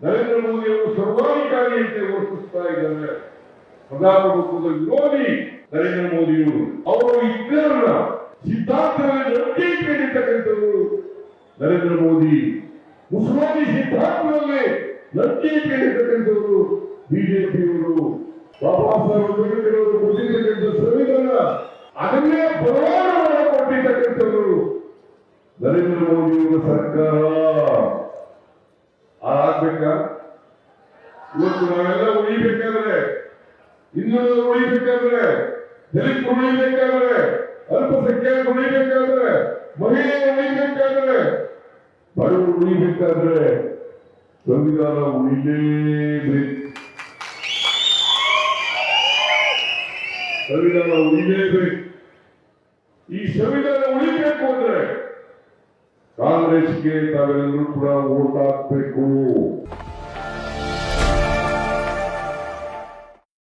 ನರೇಂದ್ರ ಮೋದಿ ಅವರು ಸರ್ವಾಧಿಕಾರಿಯಂತೆ ವರ್ತಿಸ್ತಾ ಇದ್ದಾರೆ. ಪ್ರಜಾಪ್ರಭುತ್ವದ ವಿರೋಧಿ ನರೇಂದ್ರ ಮೋದಿಯವರು ಅವರು. ಇದ್ದರನ್ನ ಸಿದ್ಧಾಂತದಲ್ಲಿ ಇಟ್ಟಿರ್ತಕ್ಕಂಥವರು ನರೇಂದ್ರ ಮೋದಿ ಮುಸ್ಲಾಮಿ ಸಿದ್ಧಾಂತದಲ್ಲಿ ನಂಬಿಕೆ ಕೇಳಿರ್ತಕ್ಕಂಥವರು ಬಿಜೆಪಿಯವರು ಬಾಬಾ ಸಾಹೇಬ್ ಅಂಬೇಡ್ಕರ್ ಕೊಟ್ಟಿರ್ತಕ್ಕಂಥ ಸಂವಿಧಾನ ಅದನ್ನೇ ಪರವಾಗಿ ಕೊಟ್ಟಿರ್ತಕ್ಕಂಥವರು ನರೇಂದ್ರ ಮೋದಿಯವರ ಸರ್ಕಾರ. ಆಗ್ಬೇಕಾ ಇವತ್ತು ನಾವೆಲ್ಲ ಉಳಿಬೇಕಾದ್ರೆ ಹಿಂದುಳಿದ ಉಳಿಬೇಕಾದ್ರೆ ದಲಿತ ಉಳಿಬೇಕಾದ್ರೆ ಅಲ್ಪಸಂಖ್ಯಾತ ಉಳಿಬೇಕಾದ್ರೆ, ಮಹಿಳೆಯರು ಉಳಿಬೇಕಾದ್ರೆ, ಬಡವರು ಉಳಿಬೇಕಾದ್ರೆ ಸಂವಿಧಾನ ಉಳಿಲೇಬೇಕು. ಸಂವಿಧಾನ ಉಳಿಲೇಬೇಕು. ಈ ಸಂವಿಧಾನ ಉಳಿಬೇಕು ಅಂದ್ರೆ ಕಾಂಗ್ರೆಸ್ಗೆ ತಾವೆಲ್ಲರೂ ಕೂಡ ಓಟ್ ಹಾಕಬೇಕು.